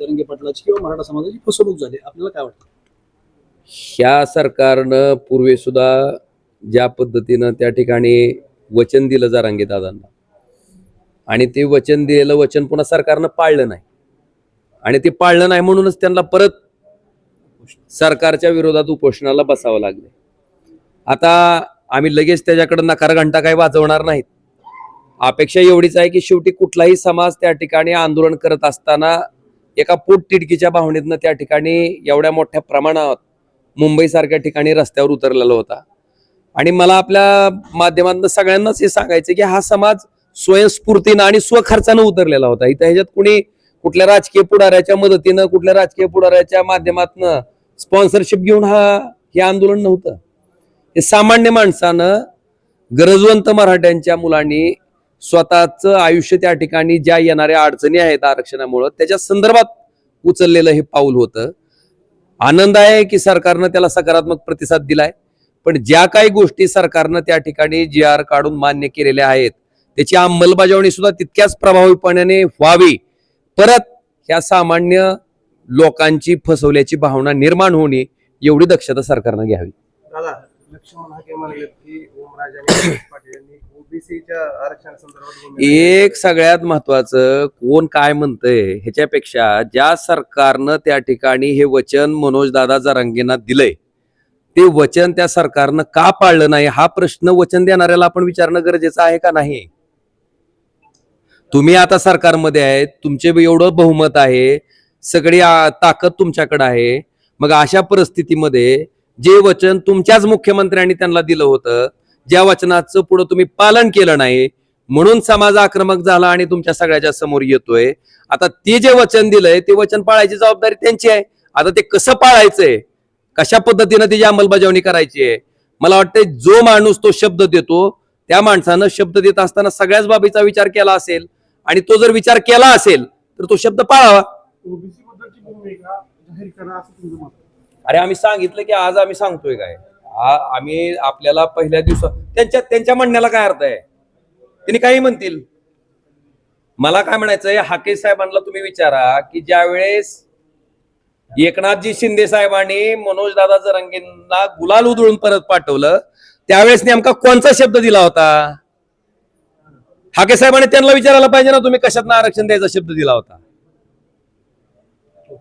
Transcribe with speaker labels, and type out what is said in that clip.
Speaker 1: जरंगे पाटलाची किंवा मराठा समाजाची फसवणूक झाली. आपल्याला काय वाटतं?
Speaker 2: ह्या सरकारनं पूर्वी सुद्धा ज्या पद्धतीनं त्या ठिकाणी वचन दिलं जारांगे दादांना आणि ते वचन दिलेलं वचन पुन्हा सरकारनं पाळलं नाही. आणि ते पाळलं नाही म्हणूनच त्यांना परत सरकारच्या विरोधात उपोषणाला बसावं लागले. आता आम्ही लगेच त्याच्याकडे नकार घंटा काही वाजवणार नाहीत. अपेक्षा एवढीच आहे की शेवटी कुठलाही समाज त्या ठिकाणी आंदोलन करत असताना एका पोटतिडकीच्या भावनेतनं त्या ठिकाणी एवढ्या मोठ्या प्रमाणात मुंबईसारख्या ठिकाणी रस्त्यावर उतरलेला होता. आणि मला आपल्या माध्यमातून सगळ्यांनाच हे सांगायचं की हा समाज स्वयंस्फूर्तीनं आणि स्वखर्चानं उतरलेला होता. इथं ह्याच्यात कुणी कुठल्या राजकीय पुढाऱ्याच्या मदतीनं कुठल्या राजकीय पुढाऱ्याच्या माध्यमातनं स्पॉन्सरशिप घेऊन हा हे आंदोलन नव्हतं. हे सामान्य माणसानं गरजवंत मराठ्यांच्या मुलांनी स्वतःचं आयुष्य त्या ठिकाणी ज्या येणाऱ्या अडचणी आहेत आरक्षणामुळं त्याच्या संदर्भात उचललेलं हे पाऊल होतं. आनंद आहे की सरकारनं त्याला सकारात्मक प्रतिसाद दिलाय पण ज्या काही गोष्टी सरकारनं त्या ठिकाणी जी आर काढून मान्य केलेल्या आहेत त्याची अंमलबजावणी सुद्धा तितक्याच प्रभावीपणाने व्हावी. परत ह्या सामान्य लोकांची फसवल्याची भावना निर्माण होणे एवढी दक्षता सरकारनं घ्यावी.
Speaker 3: ओबीसीच्या
Speaker 2: एक सगळ्यात महत्वाचं कोण काय म्हणतंय ह्याच्यापेक्षा ज्या सरकारनं त्या ठिकाणी हे वचन मनोज दादा जरांगेंना दिलंय ते वचन त्या सरकारनं का पाळलं नाही? हा प्रश्न वचन देणाऱ्याला आपण विचारणं गरजेचं आहे का नाही? तुम्ही आता सरकारमध्ये आहेत तुमचे एवढं बहुमत आहे सगळी ताकद तुमच्याकडे आहे. मग अशा परिस्थितीमध्ये जे वचन तुमच्याच मुख्यमंत्र्यांनी त्यांना दिलं होतं ज्या वचनाचं पुढे तुम्ही पालन केलं नाही म्हणून समाज आक्रमक झाला आणि तुमच्या सगळ्याच्या समोर येतोय. आता ते जे वचन दिलंय ते वचन पाळायची जबाबदारी त्यांची आहे. आता ते कसं पाळायचंय? कशा पद्धतीनं त्याची अंमलबजावणी करायची आहे? मला वाटतं जो माणूस तो शब्द देतो त्या माणसानं शब्द देत असताना सगळ्याच बाबीचा विचार केला असेल आणि तो जर विचार केला असेल तर तो शब्द पाळावा. अरे आम्ही सांगितलं की आज आम्ही सांगतोय काय? हा आम्ही आपल्याला पहिल्या दिवसात त्यांच्या त्यांच्या म्हणण्याला काय अर्थ आहे? त्यांनी काही म्हणतील? मला काय म्हणायचंय हाके साहेबांना तुम्ही विचारा की ज्या वेळेस एकनाथजी शिंदे साहेबांनी मनोज दादा जरंगेंना गुलाल उधळून परत पाठवलं त्यावेळेस नेमका कोणता शब्द दिला होता? हाके साहेबांनी त्यांना विचारायला पाहिजे ना तुम्ही कशातनं आरक्षण द्यायचा शब्द दिला होता?